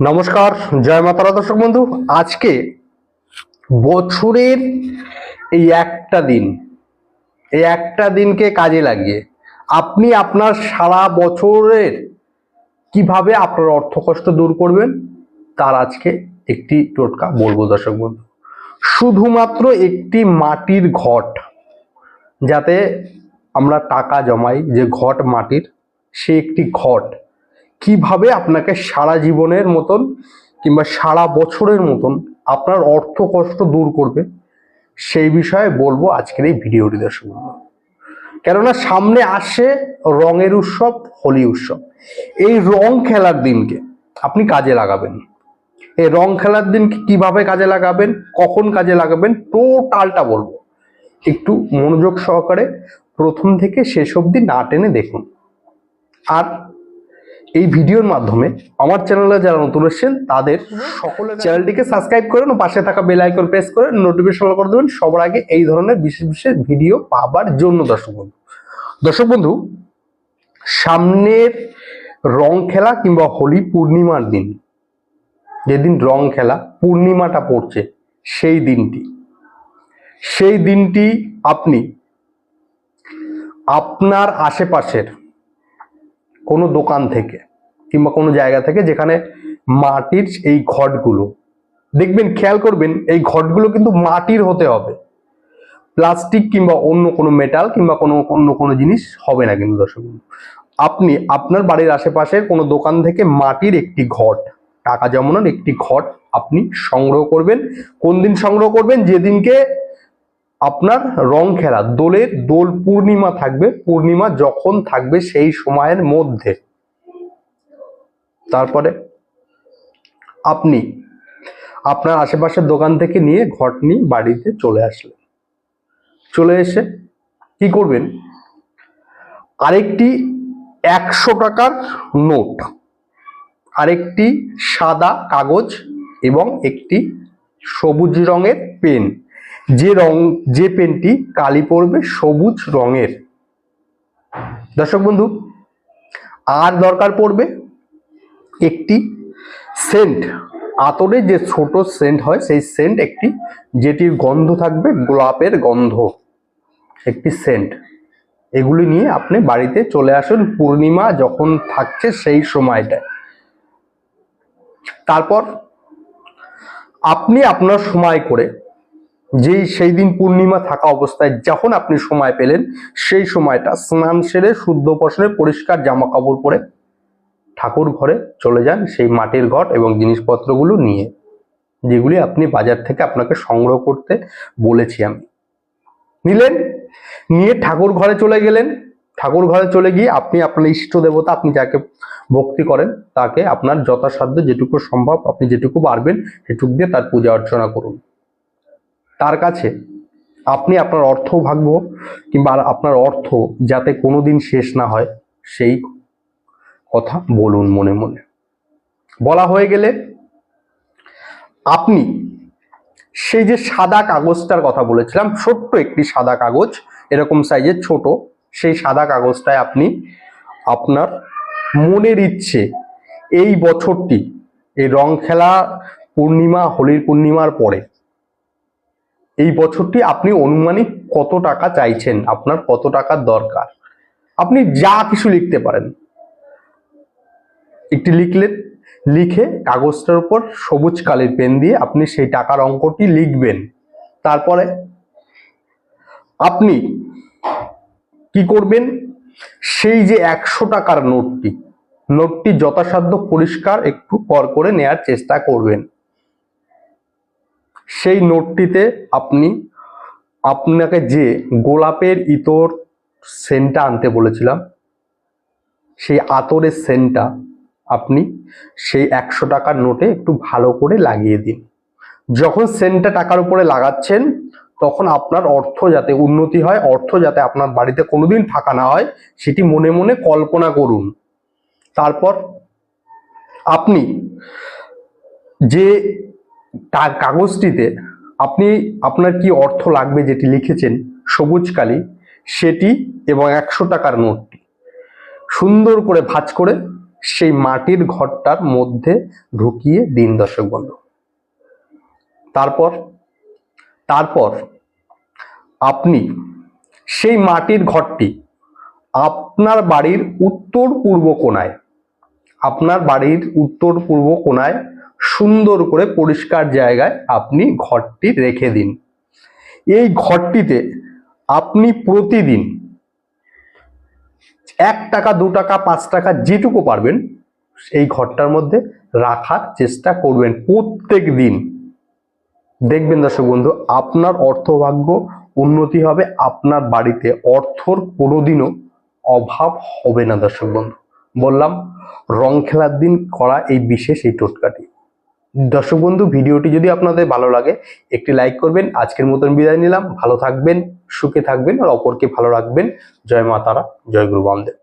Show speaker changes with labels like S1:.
S1: নমস্কার, জয় মাতারা দর্শক বন্ধু। আজকে বছরের এই একটা দিন, এই একটা দিনকে কাজে লাগিয়ে আপনি আপনার সারা বছরের কীভাবে আপনার অর্থ কষ্ট দূর করবেন, তার আজকে একটি টোটকা বলব দর্শক বন্ধু। শুধুমাত্র একটি মাটির ঘট, যাতে আমরা টাকা জমাই, যে ঘট মাটির, সে একটি ঘট। কীভাবে আপনাকে সারা জীবনের মতন কিংবা সারা বছরের মতন আপনার অর্থ কষ্ট দূর করবে, সেই বিষয়ে বলব আজকের এই ভিডিওটি দর্শক কেননা সামনে আসে রঙের উৎসব, হোলি উৎসব। এই রং খেলার দিনকে আপনি কাজে লাগাবেন। এই রং খেলার দিনকে কীভাবে কাজে লাগাবেন, কখন কাজে লাগাবেন, টোটালটা বলব। একটু মনোযোগ সহকারে প্রথম থেকে শেষ অবধি না টেনে দেখুন। আর এই ভিডিওর মাধ্যমে আমার চ্যানেলে যারা নতুন এসেছেন তাদের সকলের চ্যানেলটিকে সাবস্ক্রাইব করেন ও পাশে থাকা বেল আইকন প্রেস করে নোটিফিকেশন করে দেবেন। সবার আগে এই ধরনের বিশেষ বিশেষ ভিডিও পাবার জন্য দর্শক বন্ধু। দর্শক বন্ধু সামনের রং খেলা কিংবা হোলি পূর্ণিমার দিন যেদিন রং খেলা পূর্ণিমাটা পড়ছে সেই দিনটি। সেই দিনটি আপনি আপনার আশেপাশের কোনো দোকান থেকে কিংবা কোনো জায়গা থেকে যেখানে মাটির এই ঘটগুলো, দেখবেন, খেয়াল করবেন, এই ঘটগুলো কিন্তু মাটির হতে হবে। প্লাস্টিক কিংবা অন্য কোনো মেটাল কিংবা কোনো অন্য কোনো জিনিস হবে না কিন্তু দর্শক আপনি, আপনার বাড়ির আশেপাশের কোনো দোকান থেকে মাটির একটি ঘট, টাকা জমানোর একটি ঘট আপনি সংগ্রহ করবেন। কোন দিন সংগ্রহ করবেন? যেদিনকে আপনার রং খেলা, দোলের দোল পূর্ণিমা থাকবে, পূর্ণিমা যখন থাকবে সেই সময়ের মধ্যে। তারপরে আপনি আপনার আশেপাশের দোকান থেকে নিয়ে ঘট নিয়ে বাড়িতে চলে আসলেন। চলে এসে কি করবেন? আরেকটি একশো টাকার নোট, আরেকটি সাদা কাগজ এবং একটি সবুজ রঙের পেন যে রং, যে পেনটি কালি পড়বে সবুজ রঙের। দর্শক বন্ধু, আর দরকার পড়বে একটি সেন্ট। আতরে যে ছোট সেন্ট হয়, সেই সেন্ট একটি, যেটির গন্ধ থাকবে গোলাপের গন্ধ। একটি সেন্ট। এগুলি নিয়ে আপনি বাড়িতে চলে আসুন পূর্ণিমা যখন থাকছে সেই সময়টায়। তারপর আপনি আপনার সময় করে যেই সেই দিন পূর্ণিমা থাকা অবস্থায় যখন আপনি সময় পেলেন, সেই সময়টা স্নান সেরে, শুদ্ধ বসনে পরিষ্কার জামা কাপড় পরে ঠাকুর ঘরে চলে যান সেই মাটির ঘট এবং জিনিসপত্রগুলো নিয়ে, যেগুলি আপনি বাজার থেকে আপনাকে সংগ্রহ করতে বলেছি আমি। নিলেন, নিয়ে ঠাকুর ঘরে চলে গেলেন। ঠাকুর ঘরে চলে গিয়ে আপনি আপনার ইষ্ট দেবতা, আপনি যাকে ভক্তি করেন, তাকে আপনার যথাসাধ্য যেটুকু সম্ভব, আপনি যেটুকু পারবেন, সেটুকু দিয়ে তার পূজা অর্চনা করুন। তার কাছে আপনি আপনার অর্থ ভাগ্য কিংবা আপনার অর্থ যাতে কোনো দিন শেষ না হয়, সেই কথা বলুন মনে মনে। বলা হয়ে গেলে আপনি সেই যে সাদা কাগজটার কথা বলেছিলাম, ছোট্ট একটি সাদা কাগজ, এরকম সাইজের ছোট, সেই সাদা কাগজটায় আপনি আপনার মনের ইচ্ছে এই বছরটি, এই রং খেলা পূর্ণিমা, হোলির পূর্ণিমার পরে এই বছরটি আপনি অনুমানিক কত টাকা চাইছেন? আপনার কত টাকার দরকার? আপনি যা কিছু লিখতে পারেন। একটি লিখলেন লিখে কাগজটার উপর সবুজ কালির পেন দিয়ে আপনি সেই টাকার অঙ্কটি লিখবেন। তারপরে আপনি কি করবেন? সেই যে একশো টাকার নোটটি নোটটি যথাসাধ্য পরিষ্কার একটু পর করে নেয়ার চেষ্টা করবেন। সেই নোটটিতে আপনি আপনাকে যে গোলাপের ইতর সেন্টটা আনতে বলেছিলাম, সেই আতরের সেন্টটা আপনি সেই একশো টাকার নোটে একটু ভালো করে লাগিয়ে দিন। যখন সেন্টটা টাকার উপরে লাগাচ্ছেন, তখন আপনার অর্থ যাতে উন্নতি হয়, অর্থ যাতে আপনার বাড়িতে কোনোদিন ফাঁকা না হয়, সেটি মনে মনে কল্পনা করুন। তারপর আপনি যে তা- কাগজটিতে আপনি আপনার কি অর্থ লাগবে যেটি লিখেছেন? সবুজ কালি, সেটি এবং একশো টাকার নোটটি। সুন্দর করে ভাঁজ করে সেই মাটির ঘরটার মধ্যে ঢুকিয়ে দিন দর্শক বন্ধু। তারপর তারপর আপনি সেই মাটির ঘরটি আপনার বাড়ির উত্তর পূর্ব কোণায়, আপনার বাড়ির উত্তর পূর্ব কোণায় সুন্দর করে পরিষ্কার জায়গায় আপনি ঘরটি রেখে দিন। এই ঘরটিতে আপনি প্রতিদিন এক টাকা, দু টাকা, পাঁচ টাকা যেটুকু পারবেন, এই ঘরটার মধ্যে রাখার চেষ্টা করবেন প্রত্যেক দিন। দেখবেন দর্শক বন্ধু, আপনার অর্থভাগ্য উন্নতি হবে, আপনার বাড়িতে অর্থর কোনোদিনও অভাব হবে না দর্শক বন্ধু। বললাম, রং খেলার দিন করা এই বিশেষ এই টোটকাটি। দর্শক বন্ধু, ভিডিওটি যদি আপনাদের ভালো লাগে, একটি লাইক করবেন। আজকের মতন বিদায় নিলাম। ভালো থাকবেন, সুখে থাকবেন আর অপরকে ভালো রাখবেন। জয় মাতারা জয় গুরু বামদেব।